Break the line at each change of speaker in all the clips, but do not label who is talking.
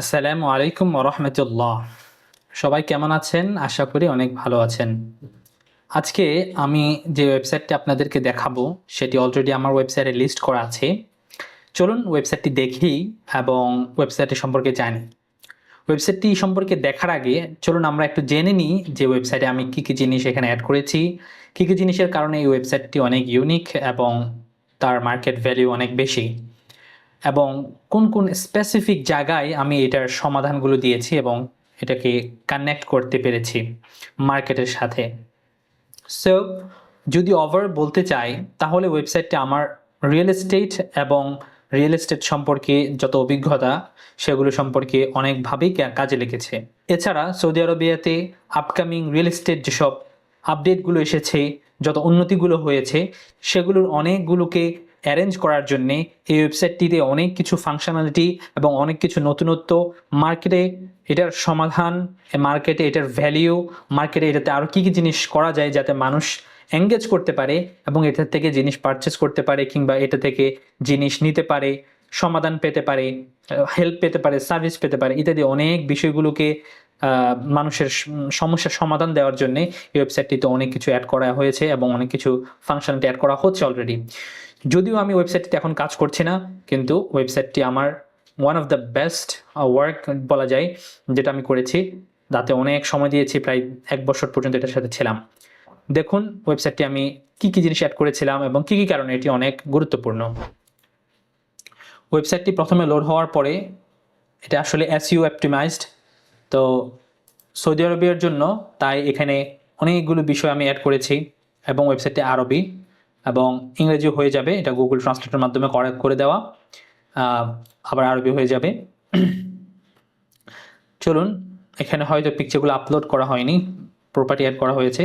আসসালামু আলাইকুম রহমতুল্লাহ। সবাই কেমন আছেন? আশা করি অনেক ভালো আছেন। আজকে আমি যে ওয়েবসাইটটি আপনাদেরকে দেখাবো, সেটি অলরেডি আমার ওয়েবসাইটে লিস্ট করা আছে। চলুন ওয়েবসাইটটি দেখি এবং ওয়েবসাইটটি সম্পর্কে জানি। ওয়েবসাইটটি সম্পর্কে দেখার আগে চলুন আমরা একটু জেনে নিই যে ওয়েবসাইটে আমি কী কী জিনিস এখানে অ্যাড করেছি, কী কী জিনিসের কারণে এই ওয়েবসাইটটি অনেক ইউনিক এবং তার মার্কেট ভ্যালু অনেক বেশি। এবং কোন কোন স্পেসিফিক জায়গায় আমি এটার সমাধানগুলো দিয়েছি এবং এটাকে কানেক্ট করতে পেরেছি মার্কেটের সাথে। সো যদি ওভার বলতে চাই, তাহলে ওয়েবসাইটটা আমার রিয়েল এস্টেট এবং রিয়েল এস্টেট সম্পর্কে যত অভিজ্ঞতা, সেগুলো সম্পর্কে অনেকভাবেই কাজে লেগেছে। এছাড়া সৌদি আরবিয়াতে আপকামিং রিয়েল এস্টেট যেসব আপডেটগুলো এসেছে, যত উন্নতিগুলো হয়েছে, সেগুলোর অনেকগুলোকে অ্যারেঞ্জ করার জন্যে এই ওয়েবসাইটটিতে অনেক কিছু ফাংশনালিটি এবং অনেক কিছু নতুনত্ব মার্কেটে এটার সমাধান মার্কেটে এটার ভ্যালিউ মার্কেটে এটাতে আরও কী কী জিনিস করা যায় যাতে মানুষ এঙ্গেজ করতে পারে এবং এটা থেকে জিনিস পারচেস করতে পারে কিংবা এটা থেকে জিনিস নিতে পারে, সমাধান পেতে পারে হেল্প পেতে পারে সার্ভিস পেতে পারে ইত্যাদি অনেক বিষয়গুলোকে মানুষের সমস্যার সমাধান দেওয়ার জন্য এই ওয়েবসাইটটিতে অনেক কিছু অ্যাড করা হয়েছে এবং অনেক কিছু ফাংশনালিটি অ্যাড করা হচ্ছে অলরেডি যদিও আমি ওয়েবসাইটটিতে এখন কাজ করছি না, কিন্তু ওয়েবসাইটটি আমার one of the best work বলা যায়, যেটা আমি করেছি। তাতে অনেক সময় দিয়েছি, প্রায় এক বছর পর্যন্ত এটার সাথে ছিলাম। দেখুন ওয়েবসাইটটি আমি কি কি জিনিস অ্যাড করেছিলাম এবং কি কি কারণে এটি অনেক গুরুত্বপূর্ণ। ওয়েবসাইটটি প্রথমে লোড হওয়ার পরে এটা আসলে এসইউ অ্যাপটিমাইজড তো সৌদি আরবের জন্য তাই এখানে অনেকগুলো বিষয় আমি অ্যাড করেছি এবং ওয়েবসাইটটি আরবি। এবং ইংরেজি হয়ে যাবে, এটা গুগল ট্রান্সলেটের মাধ্যমে করা করে দেওয়া আবার আরবি হয়ে যাবে। চলুন, এখানে হয়তো পিকচারগুলো আপলোড করা হয়নি প্রপার্টি অ্যাড করা হয়েছে।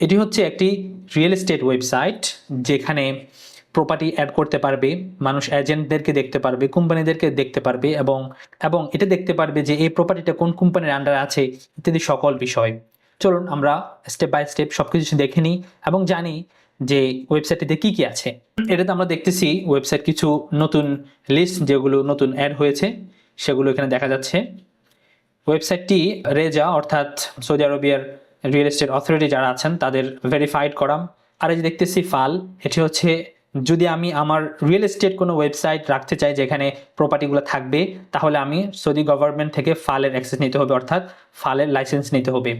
এটি হচ্ছে একটি রিয়েল এস্টেট ওয়েবসাইট যেখানে প্রপার্টি অ্যাড করতে পারবে, মানুষ এজেন্টদেরকে দেখতে পারবে কোম্পানিদেরকে দেখতে পারবে, এবং এবং এটা দেখতে পারবে যে এই প্রপার্টিটা কোন কোম্পানির আন্ডারে আছে, ইত্যাদি সকল বিষয়। চলুন, আমরা স্টেপ বাই স্টেপ সব কিছু দেখে নিই, এবং জানি যে ওয়েবসাইটটিতে কি কি আছে? এটাতে আমরা দেখতেছি ওয়েবসাইট কিছু নতুন লিস্ট যেগুলো নতুন অ্যাড হয়েছে, সেগুলো এখানে দেখা যাচ্ছে। ওয়েবসাইটটি রেজা অর্থাৎ সৌদি আরবিয়ার রিয়েল এস্টেট অথরিটি যারা আছেন, তাদের ভেরিফাইড করাম। আর এই যে দেখতেছি ফাল, এটি হচ্ছে যদি আমি আমার রিয়েল এস্টেট কোনো ওয়েবসাইট রাখতে চাই যেখানে প্রপার্টিগুলো থাকবে, তাহলে আমি সৌদি গভর্নমেন্ট থেকে ফালের অ্যাক্সেস নিতে হবে, অর্থাৎ ফালের লাইসেন্স নিতে হবে।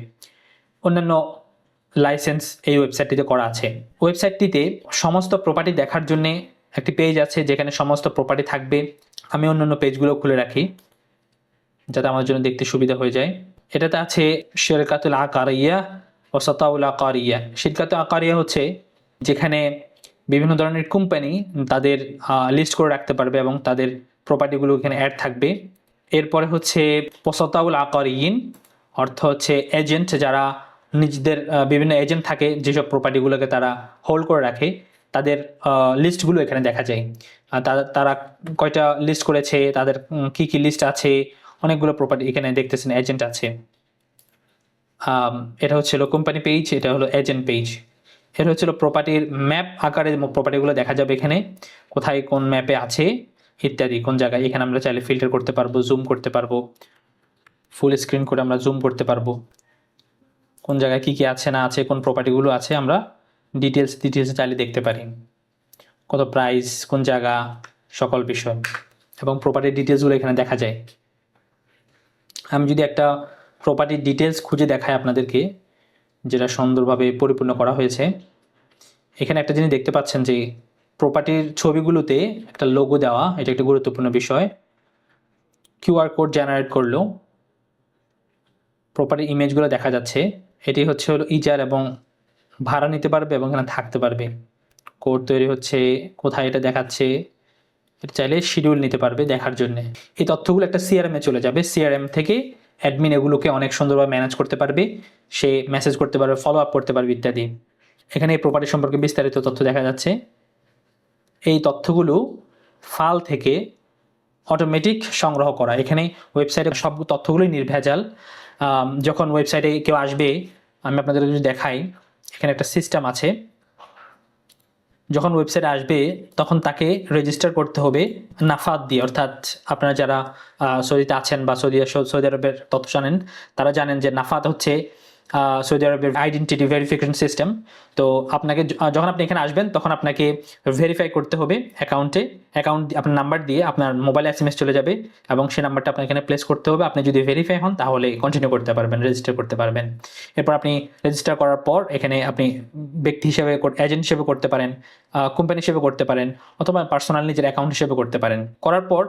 অন্যান্য লাইসেন্স এই ওয়েবসাইটটিতে করা আছে। ওয়েবসাইটটিতে সমস্ত প্রপার্টি দেখার জন্যে একটি পেজ আছে, যেখানে সমস্ত প্রপার্টি থাকবে। আমি অন্যান্য পেজগুলো খুলে রাখি, যাতে আমার জন্য দেখতে সুবিধা হয়ে যায়। এটাতে আছে, শেরকাতুল আকারিয়া ও সতাউল আকারিয়া। শিরকাতুল আকারিয়া হচ্ছে, যেখানে বিভিন্ন ধরনের কোম্পানি তাদের লিস্ট করে রাখতে পারবে এবং তাদের প্রপার্টিগুলো এখানে অ্যাড থাকবে। এরপরে হচ্ছে পসতাউল আকারিয়িন, অর্থ হচ্ছে এজেন্ট যারা নিজেদের বিভিন্ন এজেন্ট থাকে যেসব প্রপার্টিগুলোকে তারা হোল্ড করে রাখে, তাদের লিস্টগুলো এখানে দেখা যায়। তারা- কয়টা লিস্ট করেছে, তাদের কি কি লিস্ট আছে, অনেকগুলো প্রপার্টি এখানে দেখতেছেন এজেন্ট আছে। এটা হচ্ছিল কোম্পানি পেজ এটা হলো এজেন্ট পেজ এটা হচ্ছিল প্রপার্টির ম্যাপ আকারে প্রপার্টিগুলো দেখা যাবে এখানে, কোথায় কোন ম্যাপে আছে, ইত্যাদি, কোন জায়গায় এখানে আমরা চাইলে ফিল্টার করতে পারব জুম করতে পারব ফুল স্ক্রিন করে আমরা জুম করতে পারব। কোন জায়গায় কী কী আছে, না আছে, কোন প্রপার্টিগুলো আছে, আমরা ডিটেলস ডিটেলসে চাইলে দেখতে পারি। কত প্রাইস কোন জায়গা, সকল বিষয়। এবং প্রপার্টির ডিটেলসগুলো এখানে দেখা যায়। আমি যদি একটা প্রপার্টির ডিটেলস খুঁজে দেখাই আপনাদেরকে, যেটা সুন্দরভাবে পরিপূর্ণ করা হয়েছে। এখানে একটা জিনিস দেখতে পাচ্ছেন যে প্রপার্টির ছবিগুলোতে একটা লোগো দেওয়া, এটা একটা গুরুত্বপূর্ণ বিষয়। কিউআর কোড জেনারেট করল প্রপার্টির ইমেজগুলো দেখা যাচ্ছে। এটি হচ্ছে হলো ইজার এবং ভাড়া নিতে পারবে এবং এখানে থাকতে পারবে। কোড তৈরি হচ্ছে, কোথায় এটা দেখাচ্ছে, এটা চাইলে শিডিউল নিতে পারবে দেখার জন্য। এই তথ্যগুলো একটা সিআরএমে চলে যাবে। সিআরএম থেকে অ্যাডমিন এগুলোকে অনেক সুন্দরভাবে ম্যানেজ করতে পারবে, সে মেসেজ করতে পারবে ফলো আপ করতে পারবে ইত্যাদি। এখানে এই প্রপার্টি সম্পর্কে বিস্তারিত তথ্য দেখা যাচ্ছে। এই তথ্যগুলো ফাল থেকে অটোমেটিক সংগ্রহ করা। এখানে ওয়েবসাইটে সব তথ্যগুলোই নির্ভেজাল। যখন ওয়েবসাইটে কেউ আসবে, আমি আপনাদের যদি দেখাই, এখানে একটা সিস্টেম আছে। যখন ওয়েবসাইটে আসবে, তখন তাকে রেজিস্টার করতে হবে নাফাত দিয়ে। অর্থাৎ আপনারা যারা সৌদিতে আছেন বা সৌদি সৌদি আরবের তথ্য জানেন, তারা জানেন যে নাফাত হচ্ছে সৌদি আরবের আইডেন্টিটি ভেরিফিকেশন সিস্টেম তো আপনাকে যখন আপনি এখানে আসবেন, তখন আপনাকে ভেরিফাই করতে হবে অ্যাকাউন্টে অ্যাকাউন্ট আপনার নাম্বার দিয়ে আপনার মোবাইল এস চলে যাবে এবং সেই নাম্বারটা আপনার এখানে প্লেস করতে হবে। আপনি যদি ভেরিফাই হন, তাহলে কন্টিনিউ করতে পারবেন রেজিস্টার করতে পারবেন। এরপর আপনি রেজিস্টার করার পর এখানে আপনি ব্যক্তি হিসেবে এজেন্ট হিসেবে করতে পারেন কোম্পানি হিসেবে করতে পারেন অথবা পার্সোনাল নিজের অ্যাকাউন্ট হিসেবে করতে পারেন। করার পর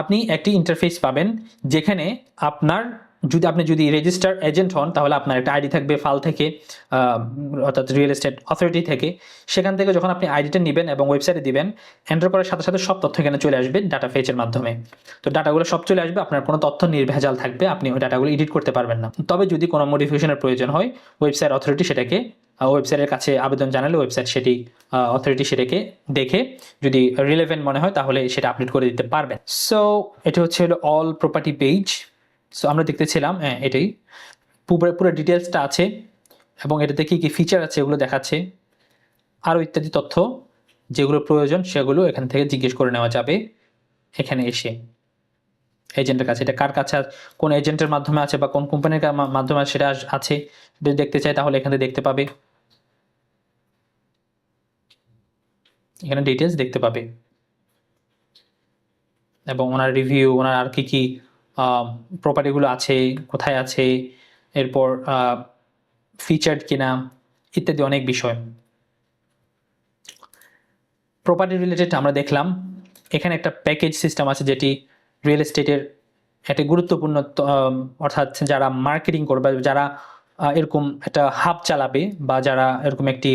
আপনি একটি ইন্টারফেস পাবেন, যেখানে আপনার যদি আপনি যদি রেজিস্টার এজেন্ট হন, তাহলে আপনার একটা আইডি থাকবে ফাল থেকে অর্থাৎ রিয়েল এস্টেট অথরিটি থেকে। সেখান থেকে যখন আপনি আইডিটা নেবেন এবং ওয়েবসাইটে দিবেন এন্টার করার সাথে সাথে সব তথ্য এখানে চলে আসবে ডাটা ফেচের মাধ্যমে। তো ডাটাগুলো সব চলে আসবে, আপনার কোনো তথ্য নির্ভেজাল থাকবে, আপনি ওই ডাটাগুলো এডিট করতে পারবেন না। তবে যদি কোনো মডিফিকেশনের প্রয়োজন হয় ওয়েবসাইট অথরিটি সেটাকে ওয়েবসাইটের কাছে আবেদন জানালে ওয়েবসাইট সেটি অথরিটি সেটাকে দেখে যদি রিলেভেন্ট মনে হয়, তাহলে সেটা আপডেট করে দিতে পারবেন। সো এটা হচ্ছে হলো অল প্রপার্টি পেজ সো আমরা দেখতেছিলাম হ্যাঁ এটাই। পুরো পুরো ডিটেলসটা আছে এবং এটাতে কী কী ফিচার আছে এগুলো দেখাচ্ছে। আরও ইত্যাদি তথ্য যেগুলো প্রয়োজন সেগুলো এখান থেকে জিজ্ঞেস করে নেওয়া যাবে এখানে এসে। এজেন্টের কাছে, এটা কার কাছে, কোন এজেন্টের মাধ্যমে আছে বা কোন কোম্পানির মাধ্যমে সেটা আছে। যদি দেখতে চাই তাহলে এখানে দেখতে পাবে। এখানে ডিটেলস দেখতে পাবে। এবং ওনার রিভিউ ওনার আর কি কি প্রপার্টিগুলো আছে, কোথায় আছে, এরপর ফিচার্ড কিনা, ইত্যাদি অনেক বিষয়। প্রপার্টি রিলেটেড আমরা দেখলাম, এখানে একটা প্যাকেজ সিস্টেম আছে যেটি রিয়েল এস্টেটের একটা গুরুত্বপূর্ণ অর্থাৎ যারা মার্কেটিং করবে, যারা এরকম একটা হাব চালাবে বা যারা এরকম একটি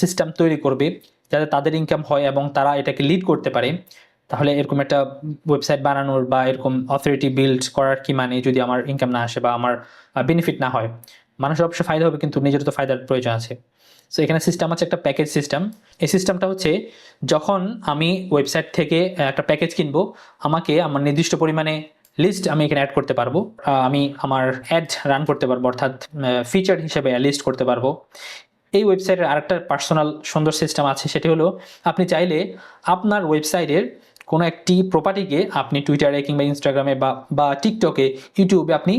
সিস্টেম তৈরি করবে, যাতে তাদের ইনকাম হয় এবং তারা এটাকে লিড করতে পারে তাহলে এরকম একটা ওয়েবসাইট বানানোর বা এরকম অথরিটি বিল্ড করার কি মানে যদি আমার ইনকাম না আসে বা আমার বেনিফিট না হয়? মানুষের অবশ্যই ফায়দা হবে, কিন্তু নিজের তো ফায়দার প্রয়োজন আছে। সো এখানে সিস্টেম আছে একটা প্যাকেজ সিস্টেম এই সিস্টেমটা হচ্ছে, যখন আমি ওয়েবসাইট থেকে একটা প্যাকেজ কিনবো, আমাকে আমার নির্দিষ্ট পরিমাণে লিস্ট আমি এখানে অ্যাড করতে পারব। আমি আমার অ্যাড রান করতে পারব, অর্থাৎ ফিচার হিসেবে লিস্ট করতে পারব। এই ওয়েবসাইটের আরেকটা পার্সোনাল সুন্দর সিস্টেম আছে, সেটি হলো, আপনি চাইলে আপনার ওয়েবসাইটের কোনো একটি প্রপার্টিকে আপনি টুইটারে কিংবা ইনস্টাগ্রামে বা বা টিকটকে ইউটিউবে আপনি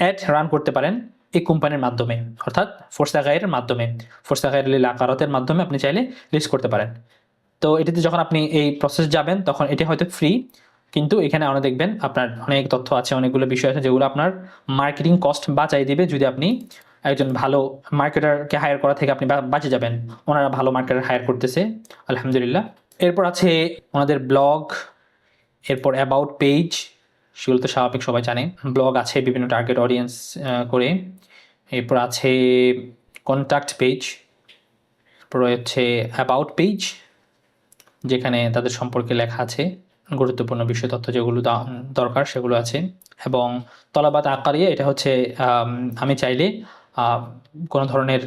অ্যাড রান করতে পারেন এই কোম্পানির মাধ্যমে, অর্থাৎ ফোর্সা গায়ের মাধ্যমে। ফোর্সা গায়ের লীলা আকারতের মাধ্যমে আপনি চাইলে লিস্ট করতে পারেন। তো এটিতে যখন আপনি এই প্রসেস যাবেন, তখন এটি হয়তো ফ্রি কিন্তু এখানে আমরা দেখবেন আপনার অনেক তথ্য আছে, অনেকগুলো বিষয় আছে যেগুলো আপনার মার্কেটিং কস্ট বাঁচাই দিবে যদি আপনি একজন ভালো মার্কেটারকে হায়ার করা থেকে আপনি বাঁচে যাবেন। ওনারা ভালো মার্কেটার হায়ার করতেছে, আলহামদুলিল্লাহ। এরপর আছে ওনাদের ব্লগ, এরপর অ্যাবাউট পেজ সেগুলো তো স্বাভাবিক, সবাই জানে। ব্লগ আছে বিভিন্ন টার্গেট অডিয়েন্স করে। এরপর আছে কন্ট্যাক্ট পেজ এরপর হচ্ছে অ্যাবাউট পেজ যেখানে তাদের সম্পর্কে লেখা আছে। গুরুত্বপূর্ণ বিষয় তথ্য যেগুলো দরকার, সেগুলো আছে। এবং তলাবাত আকারিয়ে, এটা হচ্ছে, আমি চাইলে কোনো ধরনের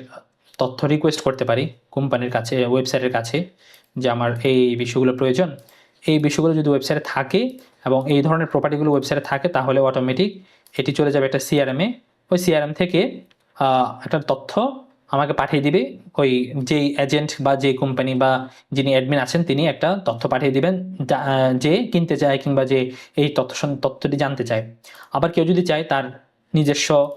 তথ্য রিকোয়েস্ট করতে পারি কোম্পানির কাছে ওয়েবসাইটের কাছে। যে আমার এই বিষয়গুলো প্রয়োজন, এই বিষয়গুলো যদি ওয়েবসাইটে থাকে এবং এই ধরনের প্রপার্টিগুলো ওয়েবসাইটে থাকে, তাহলে অটোমেটিক এটি চলে যাবে একটা সিআরএমে ওই সিআরএম থেকে একটা তথ্য আমাকে পাঠিয়ে দিবে। ওই যেই এজেন্ট বা যে কোম্পানি বা যিনি অ্যাডমিন আছেন, তিনি একটা তথ্য পাঠিয়ে দিবেন, যা- কিনতে চায় কিংবা যে এই তথ্য তথ্যটি জানতে চায়। আবার কেউ যদি চায় তার নিজস্ব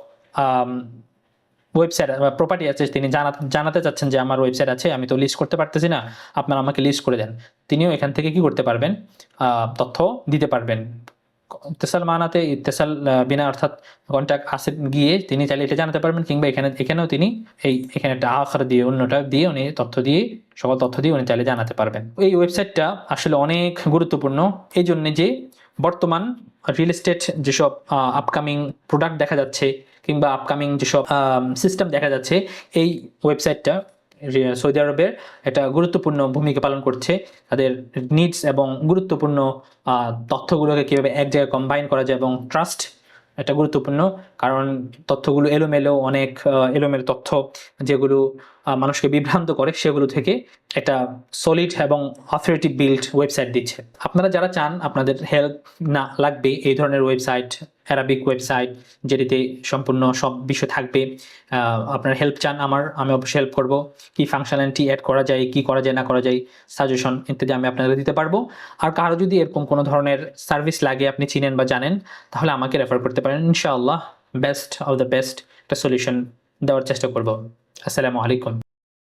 ওয়েবসাইট প্রপার্টি আছে তিনি জানা জানাতে চাচ্ছেন যে আমার ওয়েবসাইট আছে আমি তো লিস্ট করতে পারতেছি না আপনারা আমাকে লিস্ট করে দেন। তিনিও এখান থেকে কি করতে পারবেন? তথ্য দিতে পারবেন। ইত্তেসাল মানাতে আহ, বিনা অর্থাৎ কন্ট্যাক্ট আসে গিয়ে তিনি চাইলে এটা জানাতে পারবেন কিংবা এখানে এখানেও তিনি এই এখানে একটা আখার দিয়ে অন্যটা দিয়ে উনি তথ্য দিয়ে সকল তথ্য দিয়ে উনি চাইলে জানাতে পারবেন। এই ওয়েবসাইটটা আসলে অনেক গুরুত্বপূর্ণ। এই জন্যে যে বর্তমান রিয়েল এস্টেট যেসব আপকামিং প্রোডাক্ট দেখা যাচ্ছে কিংবা আপকামিং যেসব সিস্টেম দেখা যাচ্ছে, এই ওয়েবসাইটটা সৌদি আরবের একটা গুরুত্বপূর্ণ ভূমিকা পালন করছে। তাদের নিডস এবং গুরুত্বপূর্ণ তথ্যগুলোকে কীভাবে এক জায়গায় কম্বাইন করা যায় এবং ট্রাস্ট এটা গুরুত্বপূর্ণ। কারণ তথ্যগুলো এলোমেলো, অনেক এলোমেলো তথ্য যেগুলো মানুষকে বিভ্রান্ত করে, সেগুলো থেকে একটা সলিড এবং অথরিটি বিল্ড ওয়েবসাইট দিচ্ছে। আপনারা যারা চান, আপনাদের হেল্প না লাগবে এই ধরনের ওয়েবসাইট অ্যারাবিক ওয়েবসাইট যেটিতে সম্পূর্ণ সব বিষয় থাকবে। আপনার হেল্প চান আমার, আমি অবশ্যই হেল্প করব। কি ফাংশনালিটি অ্যাড করা যায়, কি করা যায়, না করা যায় সাজেশন ইত্যাদি আমি আপনাদের দিতে পারব। আর কারও যদি এরকম কোনো ধরনের সার্ভিস লাগে, আপনি চিনেন বা জানেন, তাহলে আমাকে রেফার করতে পারেন। ইনশাআল্লাহ বেস্ট অফ দ্য বেস্ট একটা সলিউশন দেওয়ার চেষ্টা করব। আসসালামু আলাইকুম।